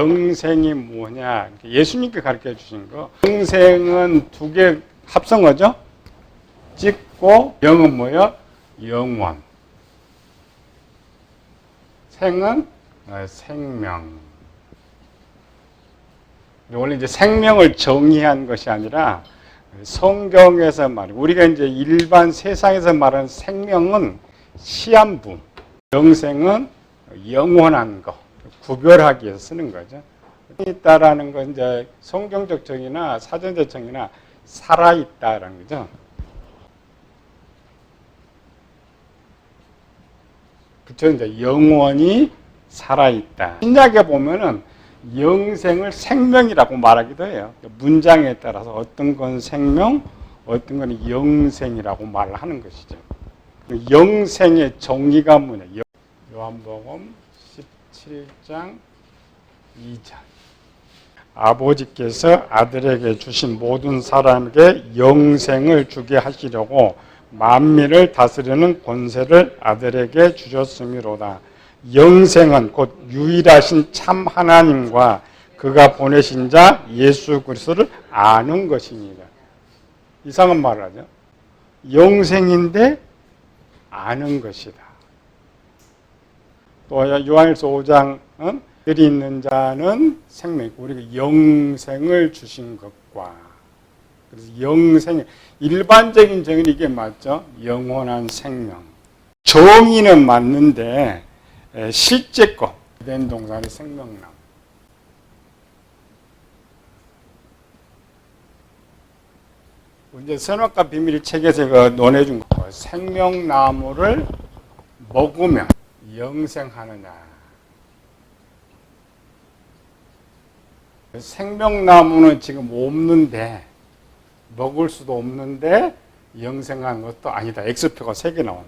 영생이 뭐냐? 예수님께 가르쳐 주신 거. 영생은 두 개 합성어죠? 찍고 영은 뭐요? 영원. 생은 어, 생명. 원래 이제 생명을 정의한 것이 아니라 성경에서 말 우리가 이제 일반 세상에서 말하는 생명은 시한부, 영생은 영원한 거 구별하기 위해서 쓰는 거죠. 있다라는 건 이제 성경적 정의나 사전적 정의나 살아 있다라는 거죠. 그쵸 이제 영원히 살아 있다. 신약에 보면은 영생을 생명이라고 말하기도 해요. 문장에 따라서 어떤 건 생명, 어떤 건 영생이라고 말을 하는 것이죠. 영생의 정의가 뭐냐? 요한복음 17장 2절. 아버지께서 아들에게 주신 모든 사람에게 영생을 주게 하시려고 만민을 다스리는 권세를 아들에게 주셨음이로다. 영생은 곧 유일하신 참 하나님과 그가 보내신 자 예수 그리스도를 아는 것입니다. 이상한 말을 하죠. 영생인데 아는 것이다. 또 요한일서 5장은 들이 있는 자는 생명이고 우리가 영생을 주신 것과 그래서 영생 일반적인 정의는 이게 맞죠. 영원한 생명. 정의는 맞는데 실제 거된 동사는 생명나무. 이제 선악과 비밀 책에서 그 논해준 거 생명나무를 먹으면 영생하느냐. 생명나무는 지금 없는데 먹을 수도 없는데 영생한 것도 아니다. X표가 세개 나온.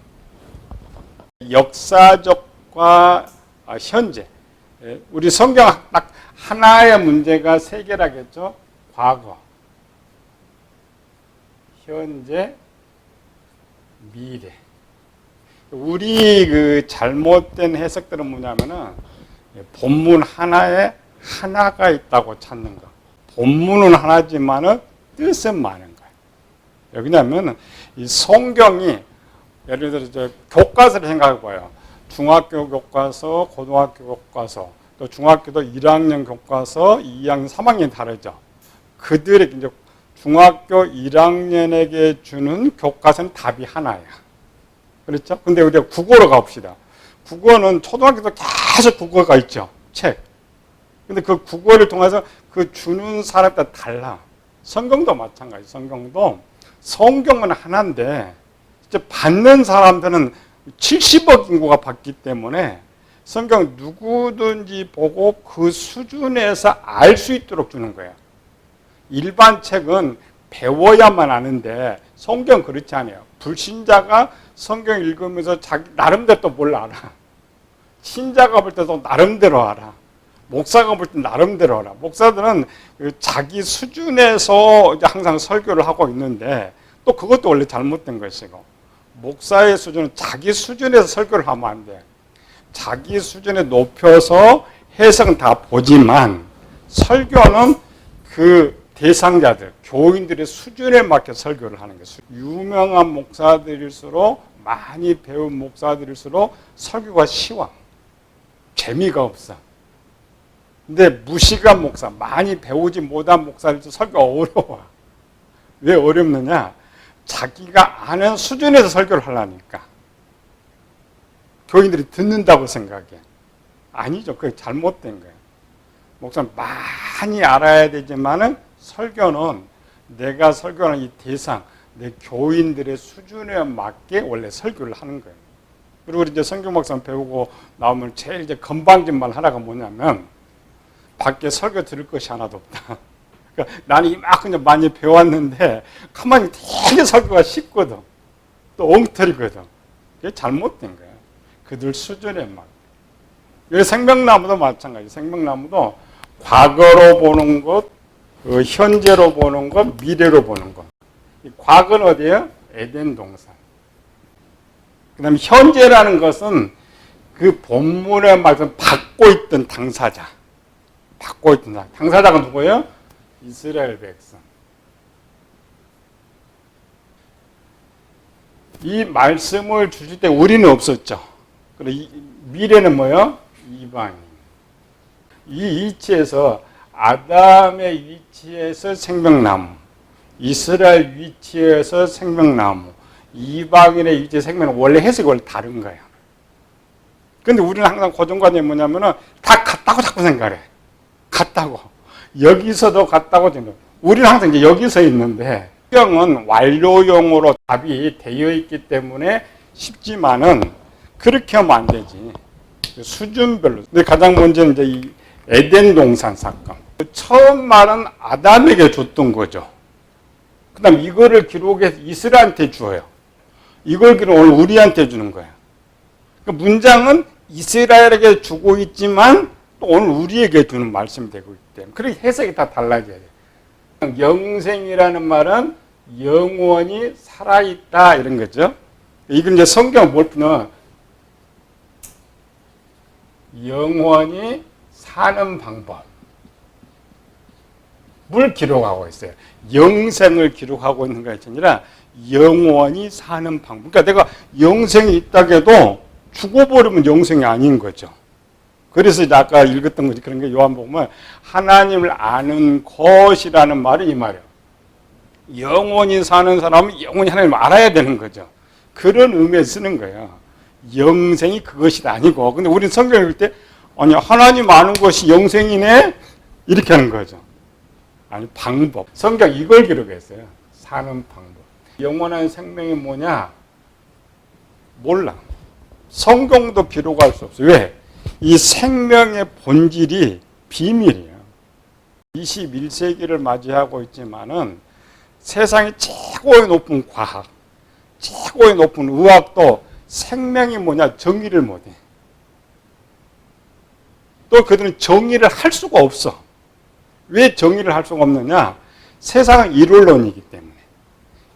역사적과 아, 현재. 예, 우리 성경 딱 하나의 문제가 세 개라겠죠. 과거, 현재, 미래. 우리 그 잘못된 해석들은 뭐냐면은 본문 하나에 하나가 있다고 찾는 거. 본문은 하나지만은 뜻은 많은 거예요. 왜냐하면 이 성경이 예를 들어 서 교과서를 생각해 봐요. 중학교 교과서, 고등학교 교과서, 또 중학교도 1학년 교과서, 2학년, 3학년 다르죠. 그들의 이제 중학교 1학년에게 주는 교과서는 답이 하나야. 그렇죠? 근데 우리가 국어로 가봅시다. 국어는 초등학교 도 계속 국어가 있죠. 책. 근데 그 국어를 통해서 그 주는 따라 달라. 성경도 마찬가지. 성경도 성경은 하나인데 이제 받는 사람들은 70억 인구가 받기 때문에 성경 누구든지 보고 그 수준에서 알 수 있도록 주는 거예요. 일반 책은 배워야만 아는데 성경 그렇지 않아요. 불신자가 성경 읽으면서 자기 나름대로 또 뭘 알아. 신자가 볼 때도 나름대로 알아. 목사가 볼 때 나름대로 알아. 목사들은 그 자기 수준에서 항상 설교를 하고 있는데 또 그것도 원래 잘못된 것이고 목사의 수준은 자기 수준에서 설교를 하면 안 돼. 자기 수준에 높여서 해석은 다 보지만 설교는 그 대상자들, 교인들의 수준에 맞게 설교를 하는 거예요. 유명한 목사들일수록 많이 배운 목사들일수록 설교가 쉬워. 재미가 없어. 근데 무식한 목사, 많이 배우지 못한 목사들도 설교 어려워. 왜 어렵느냐? 자기가 아는 수준에서 설교를 하려니까. 교인들이 듣는다고 생각해. 아니죠. 그게 잘못된 거예요. 목사는 많이 알아야 되지만은 설교는 내가 설교하는 이 대상, 내 교인들의 수준에 맞게 원래 설교를 하는 거예요. 그리고 이제 성경 목사 배우고 나오면 제일 이제 건방진 말 하나가 뭐냐면 밖에 설교 들을 것이 하나도 없다. 그러니까 나는 이만큼 많이 배웠는데 가만히 되게 설교가 쉽거든. 또 엉터리거든. 그게 잘못된 거야. 그들 수준에 막. 여기 생명나무도 마찬가지. 생명나무도 과거로 보는 것, 그 현재로 보는 것, 미래로 보는 것. 과거는 어디예요? 에덴 동산. 그 다음에 현재라는 것은 그 본문의 말씀 받고 있던 당사자. 받고 있다. 당사자가 누구예요? 이스라엘 백성. 이 말씀을 주실 때 우리는 없었죠. 그리고 이- 미래는 뭐요? 이방인. 이 위치에서 아담의 위치에서 생명나무, 이스라엘 위치에서 생명나무, 이방인의 위치에 생명나무 원래 해석이 원래 다른 거예요. 근데 우리는 항상 고정관념이 뭐냐면은 다 같다고 자꾸 생각해. 같다고. 여기서도 같다고 생각. 우리는 항상 이제 여기서 있는데 성경은 완료용으로 답이 되어 있기 때문에 쉽지만은 그렇게 하면 안 되지. 수준별로. 근데 가장 먼저는 이제 이 에덴 동산 사건. 처음 말은 아담에게 줬던 거죠. 그 다음 이거를 기록해서 이스라엘한테 줘요. 이걸 기록 오늘 우리한테 주는 거예요. 그 문장은 이스라엘에게 주고 있지만 또 오늘 우리에게 주는 말씀이 되고 있기 때문에 그렇게 해석이 다 달라져야 돼요. 영생이라는 말은 영원히 살아있다 이런 거죠. 이건 이제 성경 뭘 푸는 영원히 사는 방법. 을 기록하고 있어요. 영생을 기록하고 있는 것이 아니라 영원히 사는 방법. 그러니까 내가 영생이 있다고 해도 죽어버리면 영생이 아닌 거죠. 그래서 아까 읽었던 거지 그런 게 요한복음은 하나님을 아는 것이라는 말이 이 말이에요. 영원히 사는 사람은 영원히 하나님을 알아야 되는 거죠. 그런 의미에 쓰는 거예요. 영생이 그것이 아니고 근데 우리는 성경을 읽을 때 아니 하나님 아는 것이 영생이네 이렇게 하는 거죠. 아니 방법. 성경 이걸 기록했어요. 사는 방법. 영원한 생명이 뭐냐? 몰라. 성경도 기록할 수 없어요. 왜? 이 생명의 본질이 비밀이에요. 21세기를 맞이하고 있지만은 세상의 최고의 높은 과학, 최고의 높은 의학도 생명이 뭐냐 정의를 못해. 또 그들은 정의를 할 수가 없어. 왜 정의를 할 수가 없느냐? 세상은 이론론이기 때문에.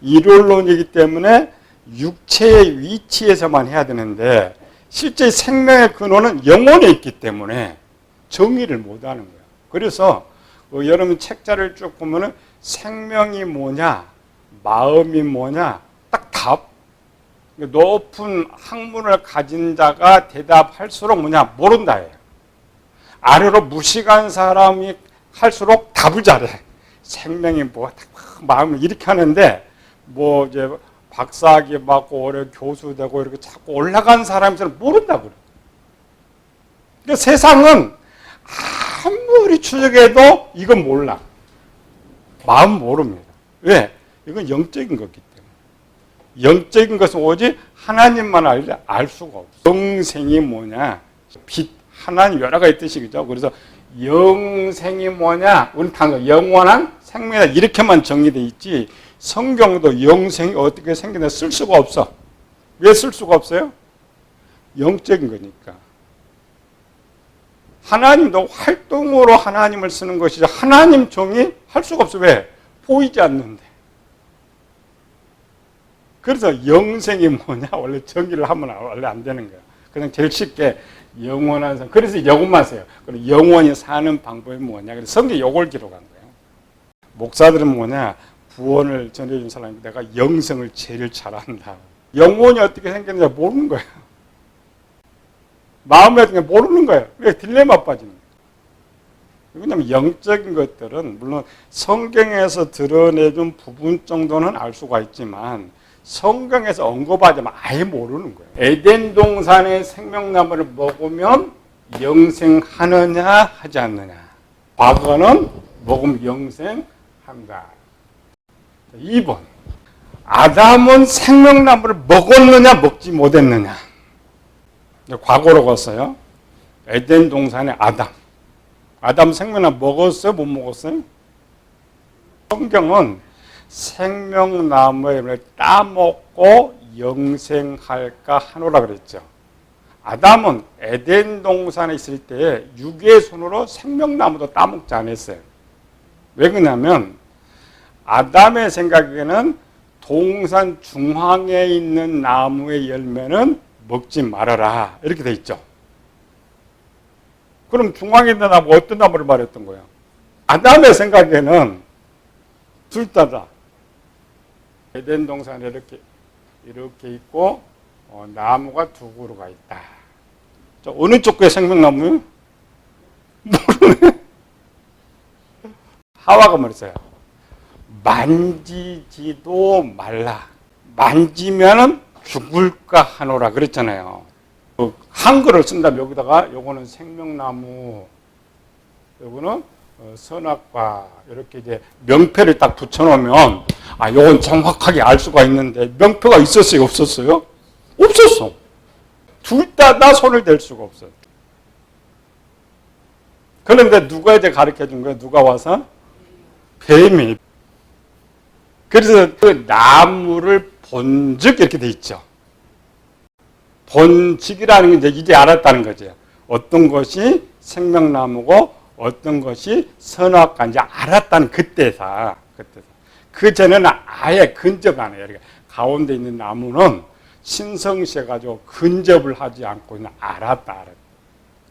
이론론이기 때문에 육체의 위치에서만 해야 되는데 실제 생명의 근원은 영혼에 있기 때문에 정의를 못 하는 거예요. 그래서 어, 여러분 책자를 쭉 보면은 생명이 뭐냐, 마음이 뭐냐, 딱 답. 높은 학문을 가진 자가 대답할수록 뭐냐 모른다예요. 아래로 무식한 사람이 할수록 답을 잘해. 생명이 뭐 마음을 이렇게 하는데 뭐 이제 박사학위 받고 오래 교수 되고 이렇게 자꾸 올라간 사람들은 모른다고 그래. 그러니까 세상은 아무리 추적해도 이건 몰라. 마음 모릅니다. 왜? 이건 영적인 거기 때문에. 영적인 것은 오직 하나님만 알, 알 수가 없어. 영생이 뭐냐? 빛, 하나님 여러 가지 뜻이죠. 그래서 영생이 뭐냐? 우리 단 영원한 생명이다. 이렇게만 정의되어 있지. 성경도 영생이 어떻게 생기나 쓸 수가 없어. 왜 쓸 수가 없어요? 영적인 거니까. 하나님도 활동으로 하나님을 쓰는 것이지 하나님 종이 할 수가 없어. 왜? 보이지 않는데. 그래서 영생이 뭐냐? 원래 정의를 하면 원래 안 되는 거야. 그냥 제일 쉽게 영원한 삶. 그래서 이것만 써요. 그리고 영원히 사는 방법이 뭐냐? 그래서 성경 요걸 기록한 거예요. 목사들은 뭐냐? 구원을 전해준 사람이 내가 영성을 제일 잘한다. 영혼이 어떻게 생겼는지 모르는 거예요. 마음이 어떻게 모르는 거예요. 왜 딜레마 빠지는 거예요. 왜냐하면 영적인 것들은 물론 성경에서 드러내준 부분 정도는 알 수가 있지만 성경에서 언급하자면 아예 모르는 거예요. 에덴 동산의 생명나무를 먹으면 영생하느냐 하지 않느냐. 과거는 먹으면 영생한다. 2번. 아담은 생명나무를 먹었느냐 먹지 못했느냐. 과거로 갔어요. 에덴 동산의 아담. 아담 생명나무 먹었어요? 못 먹었어요? 성경은 생명나무를 따먹고 영생할까 하노라 그랬죠. 아담은 에덴 동산에 있을 때 육의 손으로 생명나무도 따먹지 않았어요. 왜 그러냐면 아담의 생각에는 동산 중앙에 있는 나무의 열매는 먹지 말아라 이렇게 돼 있죠. 그럼 중앙에 있는 나무 어떤 나무를 말했던 거야? 아담의 생각에는 둘 다다. 에덴 동산에 이렇게 이렇게 있고 어, 나무가 두 그루가 있다. 저 어느 쪽에 생명나무요? 모르네. 하와가 말했어요. 만지지도 말라. 만지면은 죽을까 하노라 그랬잖아요. 그 한글을 쓴다면 여기다가 요거는 생명나무, 요거는 어, 선악과 이렇게 이제 명패를 딱 붙여놓으면 아 요건 정확하게 알 수가 있는데 명패가 있었어요 없었어요? 없었어. 둘 다 다 손을 댈 수가 없어요. 그런데 누가 이제 가르쳐 준 거예요? 누가 와서? 뱀이. 그래서 그 나무를 본즉 이렇게 돼 있죠. 본직이라는 게 이제 이제 알았다는 거죠. 어떤 것이 생명나무고 어떤 것이 이제 알았다는 그때사. 그때사. 그 전에는 아예 근접 안 해요. 이렇게 가운데 있는 나무는 신성시해 가지고 근접을 하지 않고 그냥 알았다, 알았다.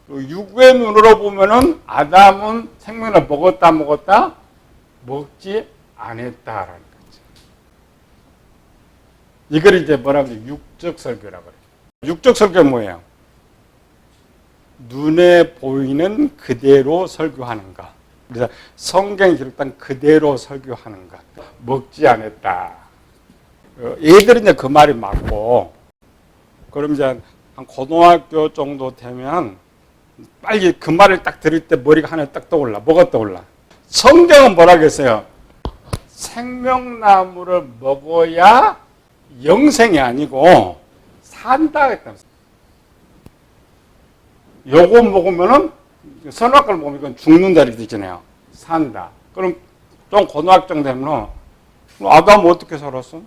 그 육의 눈으로 보면은 아담은 생명을 먹었다, 먹었다, 먹지 않았다라는 거죠. 이걸 이제 뭐라고? 육적 설교라고 그래요. 육적 설교는 뭐예요? 눈에 보이는 그대로 설교하는가. 그래서 성경 기록단 그대로 설교하는가. 먹지 않았다. 어, 이제 그 말이 맞고, 그럼 이제 한 고등학교 정도 되면 빨리 그 말을 딱 들을 때 머리가 하나 딱 떠올라. 뭐가 떠올라? 성경은 뭐라 그랬어요? 생명나무를 먹어야 영생이 아니고 산다 했다. 요거 먹으면은 선악과를 먹으면 죽는다 이렇게 되잖아요. 산다. 그럼 좀 고등학생 되면 아담 어떻게 살았어?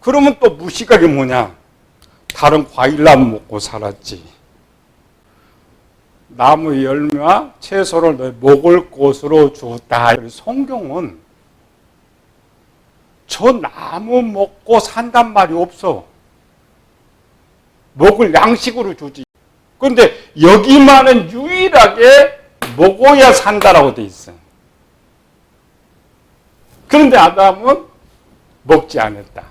그러면 또 무식하게 뭐냐? 다른 과일나무 먹고 살았지. 나무 열매와 채소를 너 먹을 곳으로 주었다. 성경은 저 나무 먹고 산단 말이 없어. 먹을 양식으로 주지. 그런데 여기만은 유일하게 먹어야 산다라고 돼 있어. 그런데 아담은 먹지 않았다.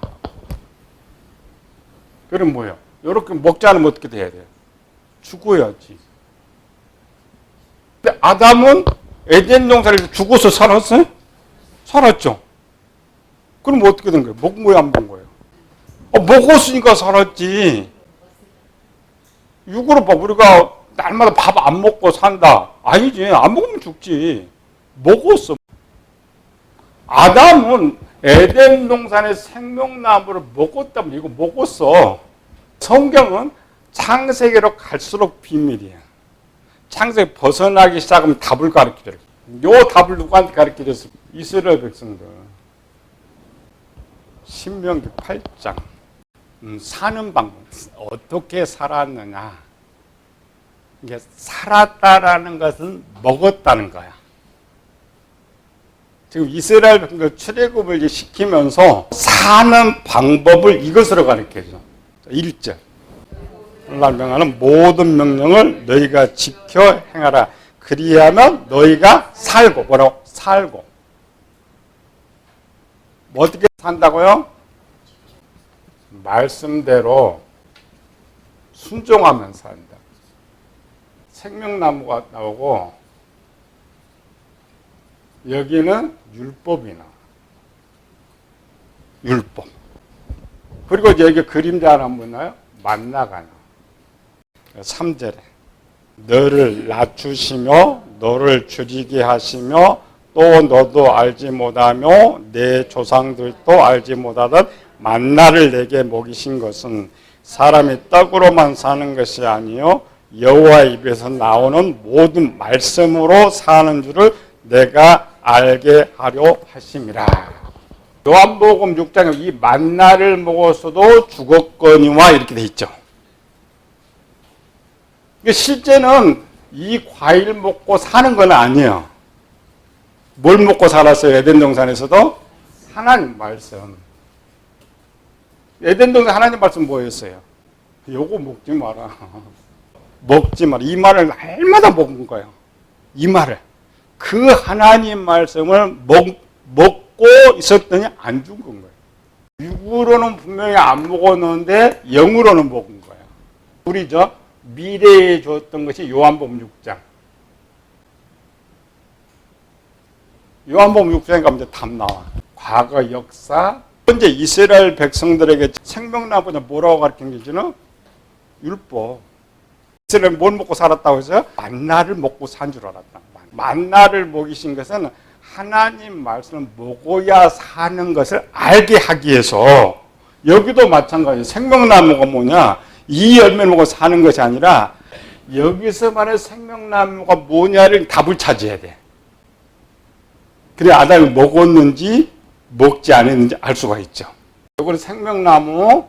그럼 뭐예요? 이렇게 먹지 않으면 어떻게 돼야 돼요? 죽어야지. 근데 아담은 에덴 동산에서 죽어서 살았어요? 살았죠. 그럼 어떻게 된 거예요? 거예요, 안 먹은 거예요? 어, 먹었으니까 살았지. 육으로 봐. 우리가 날마다 밥 안 먹고 산다. 아니지. 안 먹으면 죽지. 먹었어. 아담은 에덴 동산의 생명나무를 먹었다면 이거 먹었어. 성경은 창세기로 갈수록 비밀이야. 창세기 벗어나기 시작하면 답을 가르치더라. 요 답을 누구한테 가르쳐줬어? 이스라엘 백성들. 신명기 8장. 음, 사는 방법. 어떻게 살았느냐. 이게 살았다라는 것은 먹었다는 거야. 지금 이스라엘 백성들 출애굽을 시키면서 사는 방법을 이것으로 가르쳐 줘. 1절. 오늘날 명하는 모든 명령을 너희가 지켜 행하라. 그리하면 너희가 살고 뭐라고? 살고. 뭐 어떻게 산다고요? 말씀대로 순종하면 산다. 생명나무가 나오고 여기는 율법이 나. 율법. 그리고 여기 그림자 하나 보나요? 만나가 나. 3절에 너를 낮추시며 너를 줄이게 하시며 또 너도 알지 못하며 내 조상들도 알지 못하던 만나를 내게 먹이신 것은 사람이 떡으로만 사는 것이 아니요 여호와 입에서 나오는 모든 말씀으로 사는 줄을 내가 알게 하려 하심이라. 요한복음 6장에 이 만나를 먹었어도 죽었거니와 이렇게 돼 있죠. 실제는 이 과일 먹고 사는 건 아니에요. 뭘 먹고 살았어요? 에덴 동산에서도 하나님 말씀. 에덴 동산 하나님 말씀 뭐였어요? 요거 먹지 마라. 먹지 마라. 이 말을 날마다 먹은 거예요. 이 말을. 그 하나님 말씀을 먹, 먹고 있었더니 안 죽은 거예요. 육으로는 분명히 안 먹었는데 영으로는 먹은 거예요. 우리 저 미래에 줬던 것이 요한복음 6장. 요한복음 6장에 가면 이제 답 나와. 과거 역사. 현재 이스라엘 백성들에게 생명나무냐 뭐라고 가르친 게지는 율법. 이스라엘 뭘 먹고 살았다고 해서 만나를 먹고 산 줄 알았다. 만나를 먹이신 것은 하나님 말씀을 먹어야 사는 것을 알게 하기 위해서 여기도 마찬가지예요. 생명나무가 뭐냐? 이 열매를 먹고 사는 것이 아니라 여기서 말하는 생명나무가 뭐냐를 답을 찾아야 돼. 그래 아담이 먹었는지 먹지 않았는지 알 수가 있죠. 이거는 생명나무,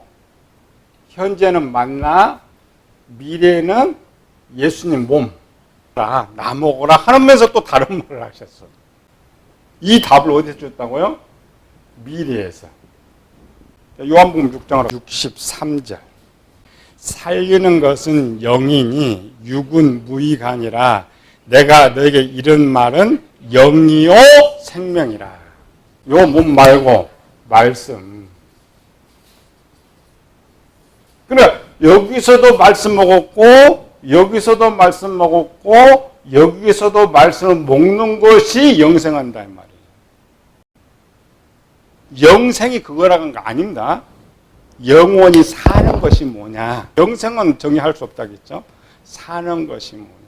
현재는 만나, 미래는 예수님 몸. 나 먹어라 하면서 또 다른 말을 하셨어. 이 답을 어디서 줬다고요? 미래에서. 요한복음 6장 63절. 살리는 것은 영이니 육은 무의가 아니라 내가 너에게 이런 말은 영이요 생명이라. 요 몸 말고 말씀. 그래 여기서도 말씀 먹었고 여기서도 말씀 먹었고 여기서도 말씀을 먹는 것이 영생한다 이 말이에요. 영생이 그거라는 거 아닙니다. 영원히 사는 것이 뭐냐? 영생은 정의할 수 없다겠죠. 사는 것이 뭐냐?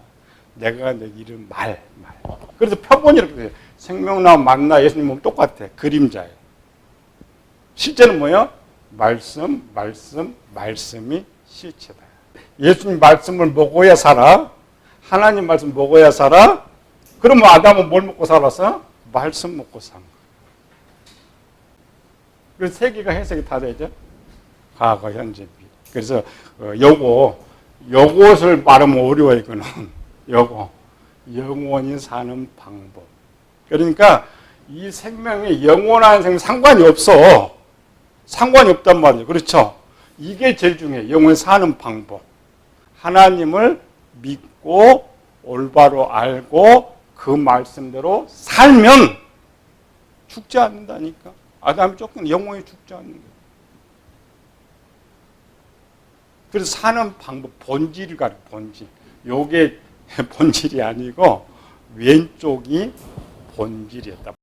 내가 내 이름 말, 말. 그래서 표본이 이렇게 돼요. 생명나무 만나 예수님 몸 똑같아. 그림자예요. 실제는 뭐예요? 말씀, 말씀, 말씀이 실체다. 예수님 말씀을 먹어야 살아. 하나님 말씀 먹어야 살아. 그러면 아담은 뭘 먹고 살았어? 말씀 먹고 산 거야. 그래서 세 개가 해석이 다 되죠. 과거, 현재. 그래서 어, 요거 요것을 말하면 어려워 이거는 요거 영원히 사는 방법. 그러니까 이 생명이 영원한 생명 상관이 없어. 상관이 없단 말이에요. 그렇죠? 이게 제일 중요해. 영원히 사는 방법. 하나님을 믿고 올바로 알고 그 말씀대로 살면 죽지 않는다니까. 아담이 조금 영원히 죽지 않는 거예요. 그래서 사는 방법, 본질을 가르 본질. 요게 본질이 아니고 왼쪽이 본질이었다.